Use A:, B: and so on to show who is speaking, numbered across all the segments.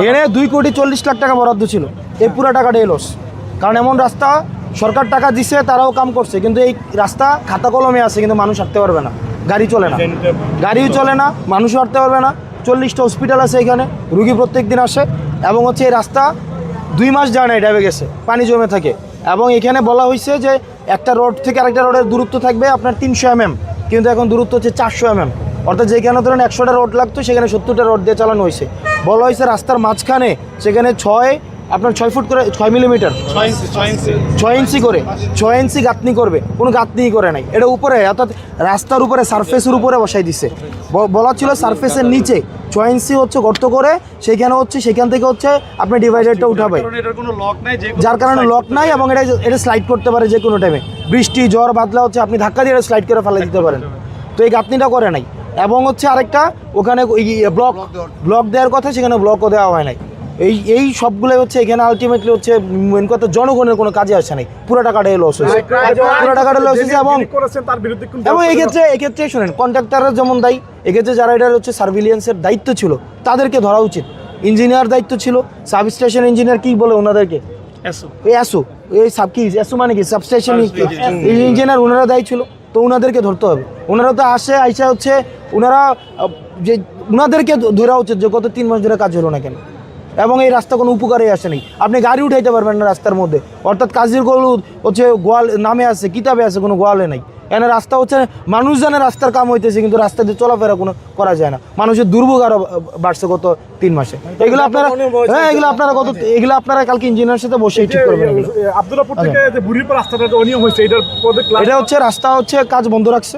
A: এখানে দুই কোটি চল্লিশ লাখ টাকা বরাদ্দ ছিল। এই পুরো টাকাটা এলোস কারণ এমন রাস্তা সরকার টাকা দিছে, তারাও কাম করছে। কিন্তু এই রাস্তা খাতা কলমে আছে, কিন্তু মানুষ হাঁটতে পারবে না। গাড়ি চলে না। গাড়িও চলে না, মানুষও হাঁটতে পারবে না। চল্লিশটা হসপিটাল আছে এখানে, রুগী প্রত্যেক দিন আসে। এবং হচ্ছে এই রাস্তা দুই মাস যায় না ডেবে গেছে, পানি জমে থাকে। এবং এখানে বলা হয়েছে যে একটা রোড থেকে আরেকটা রোডের দূরত্ব থাকবে আপনার তিনশো এমএম কিন্তু এখন দূরত্ব হচ্ছে চারশো এমএম অর্থাৎ যেখানে ধরেন একশোটা রোড লাগতো, সেখানে সত্তরটা রোড দিয়ে চালানো হয়েছে বলা হয়েছে রাস্তার মাঝখানে সেখানে ছয় আপনার ছয় ফুট করে ছয় মিলিমিটার ছয় ইঞ্চি করে ছয় ইঞ্চি গাঁথনি করবে কোনো গাঁথনিই করে নাই। এটা উপরে অর্থাৎ রাস্তার উপরে সারফেসের উপরে বসাই দিছে। বলা ছিল সারফেসের নিচে ছয় ইঞ্চি হচ্ছে গর্ত করে সেইখানে হচ্ছে সেখান থেকে হচ্ছে আপনি ডিভাইডারটা উঠাবে। যার কারণে লক নাই এবং এটা এটা স্লাইড করতে পারে যে কোনো টাইমে বৃষ্টি জ্বর বাদলা হচ্ছে আপনি ধাক্কা দিয়ে স্লাইড করে ফেলে দিতে পারেন। তো এই গাঁথনিটা করে নাই। এবং হচ্ছে আরেকটা ওখানে ব্লক ব্লক দেওয়ার কথা সেখানে ব্লকও দেওয়া হয় নাই। এই এই সবগুলোই হচ্ছে এখানে আলটিমেটলি হচ্ছে মেন কথা জনগণের কোনো কাজে আসে নাই। পুরো টাকাটাই লস হয়েছে। পুরো টাকাটা লস হয়েছে এবং
B: করেছেন তার বিরুদ্ধে কিন্তু
A: এবং এক্ষেত্রে এক্ষেত্রে শোনেন কন্ট্রাক্টাররা যেমন দায়ী এক্ষেত্রে যারা এটার হচ্ছে সার্ভিলিয়েন্সের দায়িত্ব ছিল তাদেরকে ধরা উচিত। ইঞ্জিনিয়ার দায়িত্ব ছিল সাব স্টেশন ইঞ্জিনিয়ার কি বলে ওনাদেরকে? এই অ্যাসো এই সাব কি অ্যাসো মানে কি? সাবস্টেশন ইঞ্জিনিয়ার ওনারা দায়ী ছিল তো ওনাদেরকে ধরতে হবে। ওনারা তো আসে আইসা হচ্ছে ওনারা যে ওনাদেরকে ধরা উচিত যে গত তিন মাস ধরে কাজ হলো না কেন? এবং এই রাস্তা কোনো উপকারে আসে নাই। আপনি গাড়ি উঠাইতে পারবেন না রাস্তার মধ্যে। অর্থাৎ কাজির গলুদ হচ্ছে গোয়াল নামে আছে কিতাবে আছে কোনো গোয়ালে নাই। এখানে রাস্তা হচ্ছে মানুষ জানে রাস্তার কাম হইতেছে কিন্তু রাস্তা দিয়ে চলাফেরা কোনো করা যায় না। মানুষের দুর্ভোগ আরও বাড়ছে গত তিন মাসে। এগুলো আপনারা হ্যাঁ এগুলো আপনারা গত এগুলো আপনারা কালকে ইঞ্জিনিয়ারের সাথে বসেই ঠিক করবেন এগুলো।
B: আব্দুল্লাপুর থেকে যে বুড়ির রাস্তাটা অনিয়ম হয়েছে এটার
A: এটা হচ্ছে রাস্তা হচ্ছে কাজ বন্ধ রাখছে।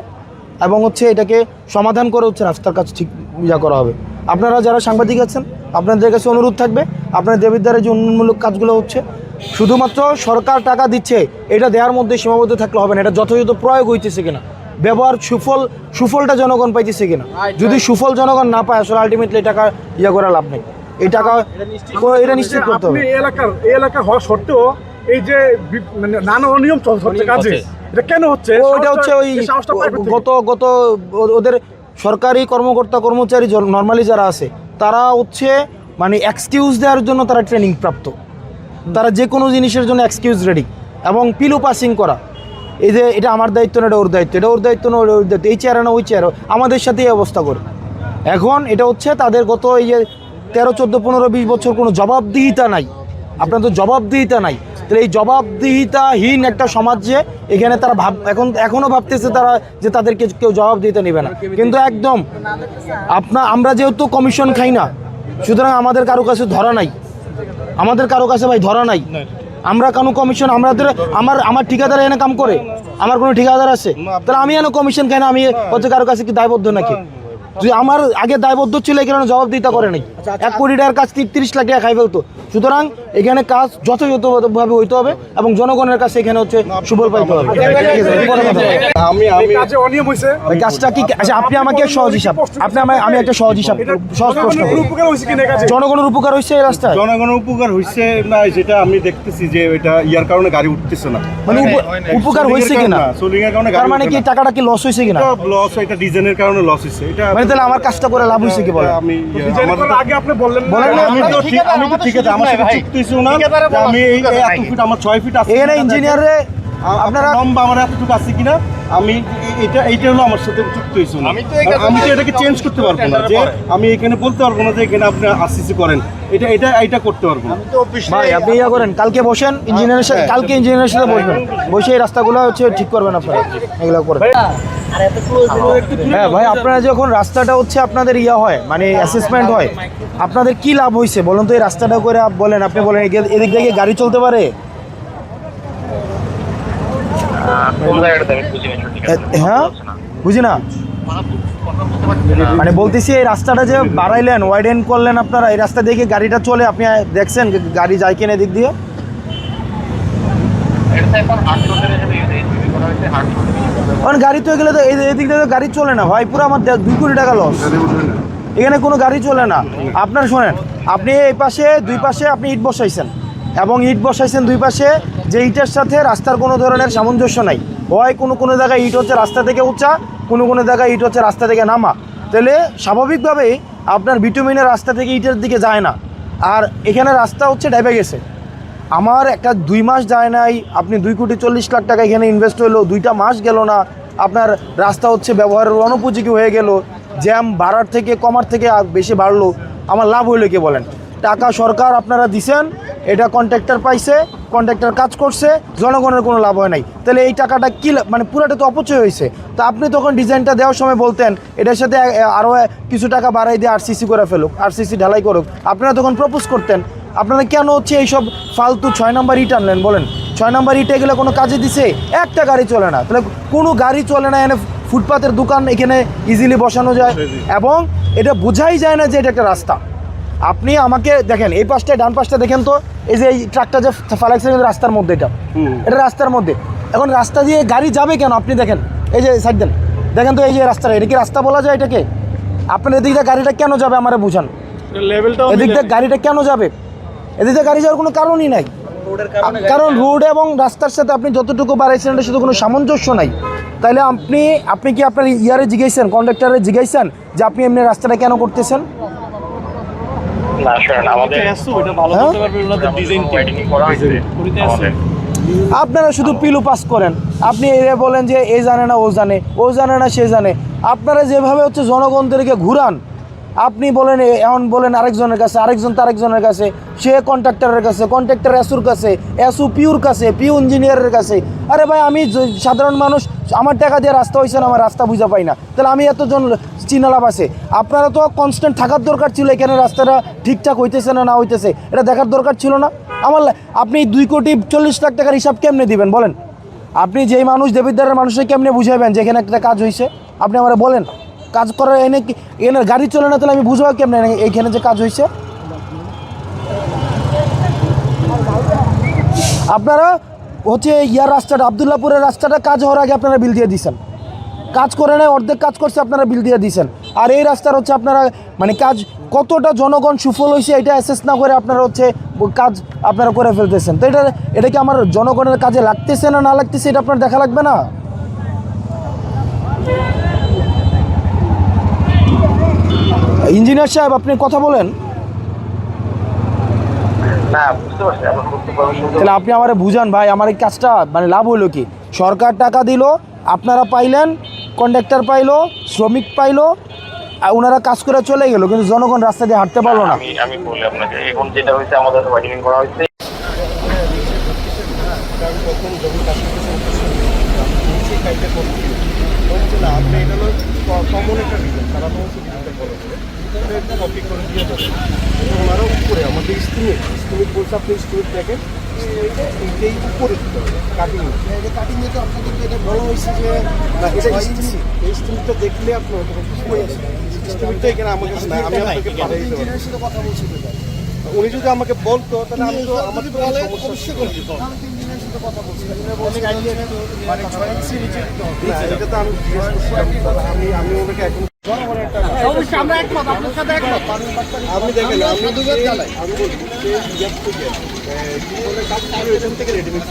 A: এবং হচ্ছে এটাকে সমাধান করে হচ্ছে রাস্তার কাজ ঠিক ইয়া করা হবে। আপনারা যারা সাংবাদিক আছেন আপনাদের কাছে অনুরোধ থাকবে আপনার দেবিদ্বারের যে উন্নয়নমূলক কাজগুলো হচ্ছে শুধুমাত্র সরকার টাকা দিচ্ছে এটা দেওয়ার মধ্যে সীমাবদ্ধ থাকলে হবে না এটা যথাযথ প্রয়োগ হইতেছে কিনা ব্যবহার সুফল সুফলটা জনগণ পাইতেছে কিনা। যদি সুফল জনগণ না পায় আসলে আলটিমেটলি টাকা ইয়া করে লাভ নেই। এই টাকা এটা নিশ্চিত। করতে হবে।
B: এলাকার এলাকা হওয়া সত্ত্বেও এই যে মানে নানা অনিয়ম হচ্ছে কাজে এটা কেন হচ্ছে?
A: ও, ওটা হচ্ছে ওই? গত গত ওদের সরকারি কর্মকর্তা কর্মচারী নর্মালি যারা আছে তারা হচ্ছে মানে এক্সকিউজ দেওয়ার জন্য তারা ট্রেনিং প্রাপ্ত। তারা যে কোনো জিনিসের জন্য এক্সকিউজ রেডি এবং পিলু পাসিং করা। এই যে এটা আমার দায়িত্ব না এটা ওর দায়িত্ব। এটা ওর দায়িত্ব না ওর ওর দায়িত্ব। এই চেয়ারে না ওই চেয়ারে আমাদের সাথে এই অবস্থা করে। এখন এটা হচ্ছে তাদের গত এই যে তেরো চোদ্দ পনেরো বিশ বছর কোনো জবাবদিহিতা নাই। আপনার তো জবাবদিহিতা নাই। তাহলে এই জবাবদিহিতাহীন একটা সমাজ এখানে তারা ভাব, এখন এখনও ভাবতেছে তারা যে তাদেরকে কেউ জবাবদিহিতা নেবে না। কিন্তু একদম আপনার আমরা যেহেতু কমিশন খাই না, সুতরাং আমাদের কারও কাছে ধরা নাই। আমাদের কারও কাছে ভাই ধরা নাই। আমরা কোনো কমিশন আমাদের আমার আমার ঠিকাদার এনে কাম করে, আমার কোনো ঠিকাদার আছে, তাহলে আমি এনে কমিশন খাই না, আমি হচ্ছে কারও কাছে কি দায়বদ্ধ নাকি? যদি আমার আগে দায়বদ্ধ ছিল এই কারণে জবাব দিতে করে নাই। এক কোটি টাকার কাজ তিরিশ লাখ টাকা খাই ফেলতো সুতরাং এখানে কাজ যথাযথভাবে হইতে হবে এবং জনগণের কাছে এখানে হচ্ছে সুফল পাইতে হবে।
C: আমি আমি
B: অনিয়ম হয়েছে
A: কাজটা কি আচ্ছা আপনি আমাকে সহজ হিসাব আপনি আমায় আমি একটা সহজ হিসাব সহজ প্রশ্ন
B: জনগণের উপকার হয়েছে এই
A: রাস্তায়?
C: জনগণের উপকার হয়েছে না সেটা আমি দেখতেছি যে এটা ইয়ার কারণে গাড়ি উঠতেছে না।
A: মানে উপ- উপকার হয়েছে কিনা?
C: সোলিং এর কারণে গাড়ি
A: মানে কি টাকাটা কি লস হয়েছে কিনা?
C: লস এটা ডিজাইনের কারণে লস হয়েছে এটা
A: মানে তাহলে আমার কাজটা করে লাভ হয়েছে কি বলে
C: আমি ইয়ে,
B: আগে আপনি বললেন
A: বলেন
C: আমি তো ঠিক আমি তো ঠিক আছে আমার সাথে চুক্তি ছিল না আমি এই এত ফিট আমার ছয় ফিট আছে
A: এখানে ইঞ্জিনিয়ারে আপনারা
C: লম্বা আমার এতটুকু আছে কিনা আমি এটা এইটা হলো আমার সাথে চুক্তি হয়েছিল না আমি তো এটাকে চেঞ্জ করতে পারব না যে আমি এখানে বলতে পারব না যে এখানে আপনি আরসিসি করেন। এটা এটা এটা করতে পারব না।
A: ভাই আপনি ইয়া করেন কালকে বসেন ইঞ্জিনিয়ারের সাথে কালকে ইঞ্জিনিয়ারের সাথে বসবেন। বসে এই রাস্তাগুলো হচ্ছে ঠিক করবেন আপনারা। এগুলো করেন। হ্যাঁ ভাই, আপনারা যখন রাস্তাটা হচ্ছে আপনাদের ইয়া হয় মানে অ্যাসেসমেন্ট হয়, আপনাদের কি লাভ হয়েছে বলুন তো এই রাস্তাটা করে বলেন, আপনি বলেন এদিক থেকে গাড়ি চলতে পারে? হ্যাঁ? বুঝি না? মানে বলতেছি এই রাস্তাটা যে বাড়াইলেন ওয়াইডেন করলেন আপনারা, এই রাস্তা দিয়ে গাড়িটা চলে, আপনি দেখছেন গাড়ি যায় কিনা এদিক দিয়ে? কারণ গাড়ি তো গেলে তো এই এদিক দিয়ে তো গাড়ি চলে না। ভাই পুরো আমার দুই কোটি টাকা লস এখানে কোনো গাড়ি চলে না। আপনার শোনেন আপনি এই পাশে দুই পাশে আপনি ইট বসাইছেন। এবং ইট বসাইছেন দুই পাশে যে ইটের সাথে রাস্তার কোনো ধরনের সামঞ্জস্য নাই। হয় কোনো কোনো জায়গায় ইট হচ্ছে রাস্তা থেকে উঁচা কোনো কোনো জায়গায় ইট হচ্ছে রাস্তা থেকে নামা। তাহলে স্বাভাবিকভাবেই আপনার বিটুমিনের রাস্তা থেকে ইটের দিকে যায় না। আর এখানে রাস্তা হচ্ছে ডাইবে গেছে। আমার একটা দুই মাস যায় নাই, আপনি দুই কোটি চল্লিশ লাখ টাকা এখানে ইনভেস্ট হলো দুইটা মাস গেল না, আপনার রাস্তা হচ্ছে ব্যবহারের অনুপযোগী হয়ে গেল, জ্যাম বাড়ার থেকে, কমার থেকে বেশি বাড়লো, আমার লাভ হইল কে বলেন? টাকা সরকার আপনারা দিছেন এটা কন্ট্রাক্টর পাইছে কন্ট্রাক্টর কাজ করছে জনগণের কোনো লাভ হয় নাই। তাহলে এই টাকাটা কি মানে পুরোটা তো অপচয় হয়েছে। তো আপনি তখন ডিজাইনটা দেওয়ার সময় বলতেন এটার সাথে আরও কিছু টাকা বাড়াই দিয়ে আরসিসি করে ফেলুক আরসিসি ঢালাই করুক। আপনারা তখন প্রপোজ করতেন আপনারা কেন হচ্ছে এইসব ফালতু ছয় নম্বর ইট আনলেন বলেন? ছয় নাম্বার ইটে গেলে কোনো কাজে দিছে? একটা গাড়ি চলে না। তাহলে কোনো গাড়ি চলে না এনে ফুটপাতের দোকান এখানে ইজিলি বসানো যায়। এবং এটা বোঝাই যায় না যে এটা একটা রাস্তা। আপনি আমাকে দেখেন এই পাশটা ডান পাশটা দেখেন তো এই যে এই ট্রাকটা যে ফালাইছে কিন্তু রাস্তার মধ্যে এটা। এটা রাস্তার মধ্যে। এখন রাস্তা দিয়ে গাড়ি যাবে কেন? আপনি দেখেন এই যে সাইড দেন। দেখেন তো এই যে রাস্তাটা এটা কি রাস্তা বলা যায় এটাকে? আপনার এদিক দিয়ে গাড়িটা কেন যাবে আমারে বুঝান। দিয়ে গাড়িটা কেন যাবে? এদিক দিয়ে গাড়ি যাওয়ার কোনো কারণই নাই। কারণ রোড এবং রাস্তার সাথে আপনি যতটুকু বাড়াইছেন এটার সাথে কোনো সামঞ্জস্য নাই। তাহলে আপনি আপনি কি আপনার ইয়ারে জিজ্ঞাসেন কন্ডাক্টরে জিজ্ঞাসেন যে আপনি এমনি রাস্তাটা কেন করতেছেন?
D: না শোনেন আমাদের
C: এটা ভালো
A: হ্যাঁ? আপনারা শুধু পিলু পাস করেন। আপনি এরা বলেন যে এ জানে না ও জানে ও জানে না সে জানে। আপনারা যেভাবে হচ্ছে জনগণদেরকে ঘুরান আপনি বলেন, এ- এখন বলেন আরেকজনের কাছে, আরেকজন তারেকজনের কাছে, সে কন্ট্রাক্টরের কাছে কন্ট্রাক্টর এসুর কাছে, এসু পিউর কাছে, পিউ ইঞ্জিনিয়ারের কাছে। আরে ভাই, আমি সাধারণ মানুষ, আমার টাকা দিয়ে রাস্তা হয়েছে না, আমার রাস্তা বুঝা পাই না। তাহলে আমি এতজন চিনালাভ আছে। আপনারা তো কনস্ট্যান্ট থাকার দরকার ছিল, এখানে রাস্তাটা ঠিকঠাক হইতেছে না না হইতেছে। এটা দেখার দরকার ছিল না। আমার আপনি দুই কোটি চল্লিশ লাখ টাকার হিসাব কেমনে দিবেন, বলেন? আপনি যেই মানুষ দেবিদ্বারের মানুষকে কেমনে বুঝাবেন যে এখানে একটা কাজ হয়েছে আপনি আমার বলেন। কাজ করার এনে এখানে গাড়ি চলে না, তাহলে আমি বুঝব কেমনে এইখানে যে কাজ হয়েছে আপনারা হচ্ছে ইয়ার রাস্তাটা, আবদুল্লাপুরের রাস্তাটা, কাজ হওয়ার আগে আপনারা বিল দিয়ে দিয়েছেন কাজ করে নেয়, অর্ধেক কাজ করছে, আপনারা বিল দিয়ে দিয়েছেন আর এই রাস্তার হচ্ছে আপনারা মানে কাজ, কতটা জনগণ সুফল হয়েছে এটা অ্যাসেস না করে আপনারা হচ্ছে কাজ আপনারা করে ফেলতেছেন। তো এটা এটা কি আমার জনগণের কাজে লাগতেছে না না লাগতেছে, এটা আপনার দেখা লাগবে না? ইঞ্জিনিয়ার সাহেব আপনি কথা বলেন। তাহলে আপনি আমারে বুঝান ভাই আমার এই কাজটা মানে লাভ হলো কি? সরকার টাকা দিল আপনারা পাইলেন কন্ডাক্টর পাইলো শ্রমিক পাইলো আর ওনারা কাজ করে চলে গেল কিন্তু জনগণ রাস্তা দিয়ে হাঁটতে পারল না।
D: আমি আমি বলি আপনাকে এখন যেটা হয়েছে আমাদের ওয়াইডিং করা হয়েছে।
C: আপনি এটা হলো কমন একটা রিজন সারা বছর ডিজাইনটা ফলো কপি করে দিয়ে যাবে ওনারা উপরে আমাদের স্টিমেট স্টিমেট বলছে আপনি স্টিমেট দেখেন এইটাই উপরে দিতে হবে কাটিং কাটিং যেটা আপনাদের এটা বলা হয়েছে যে না এটা স্টিমেট এই স্টিমেটটা দেখলে আপনার স্টিমেটটা এখানে আমার কাছে নাই আমি আপনাকে পাঠিয়ে দিতে পারব। উনি যদি আমাকে বলতো তাহলে আমি তো আমার বলে অবশ্যই করে দিত না, এটা তো আমি জিজ্ঞেস করছিলাম আমি আমি ওনাকে এখন আপনি দেখেন চালাই আমি বলছি থেকে রেডিমেড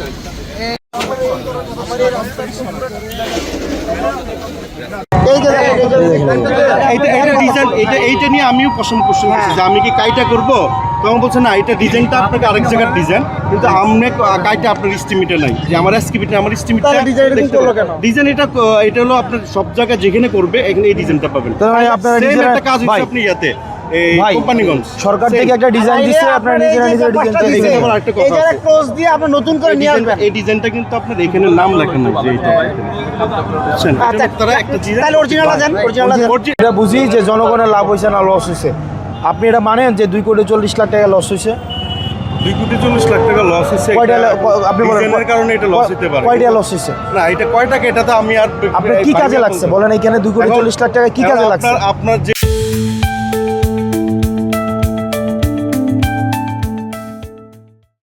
C: এইটা ডিজাইন এটা এইটা নিয়ে আমিও পছন্দ করছিলাম করছি যে আমি কি কাইটা করব তখন বলছে না এটা ডিজাইনটা আপনাকে আরেক জায়গার ডিজাইন কিন্তু আমি কাইটা আপনার স্টিমিটে নাই। যে আমার স্কিমিটে আমার স্টিমিটে? ডিজাইন এটা এটা হলো আপনার সব জায়গায় যেখানে করবে এখানে এই ডিজাইনটা পাবেন।
A: তাহলে ভাই আপনারা
C: Same একটা কাজ হচ্ছে আপনি ইয়াতে এই
A: ভাই,
C: কোম্পানিগঞ্জ।
A: সরকার থেকে একটা ডিজাইন দিচ্ছে আপনারা নিজেরা নিজেরা ডিজাইন
C: আবার একটা কথা আছে।
E: ক্লোজ দিয়ে আপনি নতুন করে নিয়ে আসবেন।
C: এই ডিজাইনটা কিন্তু আপনার এখানে নাম লেখা নাই যে এটা। বুঝছেন? তারা একটা ডিজাইন
E: তাহলে অরিজিনাল দেন অরিজিনাল দেন।
A: এটা বুঝি যে জনগণের লাভ হয়েছে না লস হয়েছে আপনি এটা মানেন যে দুই কোটি চল্লিশ লাখ টাকা লস হয়েছে?
C: দুই কোটি চল্লিশ লাখ টাকা লস হয়েছে।
A: কয়টা আপনি বলেন
C: কারণে এটা লস হতে পারে।
A: কয়টা লস হয়েছে?
C: না এটা কয় টাকা এটা তো আমি আর
A: কি কাজে লাগছে? বলেন এখানে দুই কোটি চল্লিশ লাখ টাকা কি কাজে লাগছে?
C: আপনার যে